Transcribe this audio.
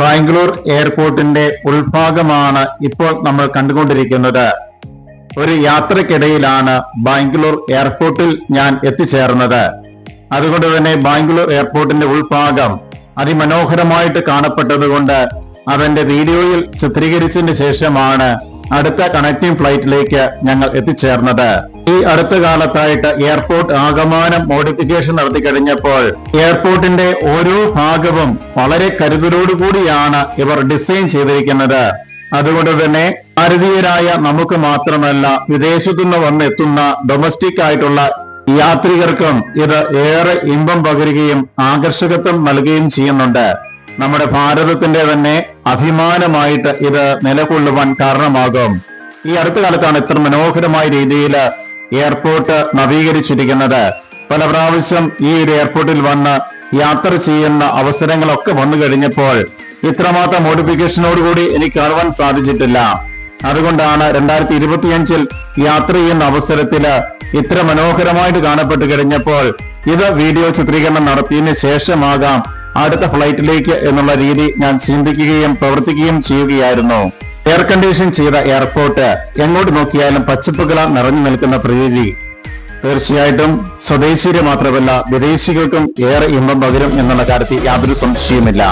ബാംഗ്ലൂർ എയർപോർട്ടിന്റെ ഉൾഭാഗമാണ് ഇപ്പോൾ നമ്മൾ കണ്ടുകൊണ്ടിരിക്കുന്നത്. ഒരു യാത്രക്കിടയിലാണ് ബാംഗ്ലൂർ എയർപോർട്ടിൽ ഞാൻ എത്തിച്ചേർന്നത്. അതുകൊണ്ട് തന്നെ ബാംഗ്ലൂർ എയർപോർട്ടിന്റെ ഉൾഭാഗം അതിമനോഹരമായിട്ട് കാണപ്പെട്ടതുകൊണ്ട് അതിന്റെ വീഡിയോയിൽ ചിത്രീകരിച്ചതിന് ശേഷമാണ് അടുത്ത കണക്ടിംഗ് ഫ്ലൈറ്റിലേക്ക് ഞങ്ങൾ എത്തിച്ചേർന്നത്. ഈ അടുത്ത കാലത്തായിട്ട് എയർപോർട്ട് ആകമാനം മോഡിഫിക്കേഷൻ നടത്തി കഴിഞ്ഞപ്പോൾ എയർപോർട്ടിന്റെ ഓരോ ഭാഗവും വളരെ കരുതലോടുകൂടിയാണ് ഇവർ ഡിസൈൻ ചെയ്തിരിക്കുന്നത്. അതുകൊണ്ട് തന്നെ ഭാരതീയരായ നമുക്ക് മാത്രമല്ല വിദേശത്തു നിന്ന് വന്നെത്തുന്ന ഡൊമസ്റ്റിക് ആയിട്ടുള്ള യാത്രികർക്കും ഇത് ഏറെ ഇമ്പം പകരുകയും ആകർഷകത്വം നൽകുകയും ചെയ്യുന്നുണ്ട്. നമ്മുടെ ഭാരതത്തിന്റെ തന്നെ അഭിമാനമായിട്ട് ഇത് നിലകൊള്ളുവാൻ കാരണമാകും. ഈ അടുത്ത കാലത്താണ് ഇത്ര മനോഹരമായ രീതിയിൽ എയർപോർട്ട് നവീകരിച്ചിരിക്കുന്നത്. പല പ്രാവശ്യം ഈ ഒരു എയർപോർട്ടിൽ വന്ന് യാത്ര ചെയ്യുന്ന അവസരങ്ങളൊക്കെ വന്നു കഴിഞ്ഞപ്പോൾ ഇത്രമാത്രം മോഡിഫിക്കേഷനോടുകൂടി എനിക്ക് കാണുവാൻ സാധിച്ചിട്ടില്ല. അതുകൊണ്ടാണ് രണ്ടായിരത്തി ഇരുപത്തിയഞ്ചിൽ യാത്ര ചെയ്യുന്ന അവസരത്തിൽ ഇത്ര മനോഹരമായിട്ട് കാണപ്പെട്ട് കഴിഞ്ഞപ്പോൾ ഇത് വീഡിയോ ചിത്രീകരണം നടത്തിയതിന് ശേഷമാകാം അടുത്ത ഫ്ലൈറ്റിലേക്ക് എന്നുള്ള രീതി ഞാൻ ചിന്തിക്കുകയും പ്രവർത്തിക്കുകയും ചെയ്യുകയായിരുന്നു. എയർ കണ്ടീഷൻ ചെയ്ത എയർപോർട്ട് എങ്ങോട്ട് നോക്കിയാലും പച്ചപ്പുകള നിറഞ്ഞു നിൽക്കുന്ന പ്രകൃതി. തീർച്ചയായിട്ടും സ്വദേശീയര് മാത്രമല്ല വിദേശികൾക്കും ഏറെ ഇമ്പം പകരും എന്നുള്ള കാര്യത്തിൽ യാതൊരു സംശയവുമില്ല.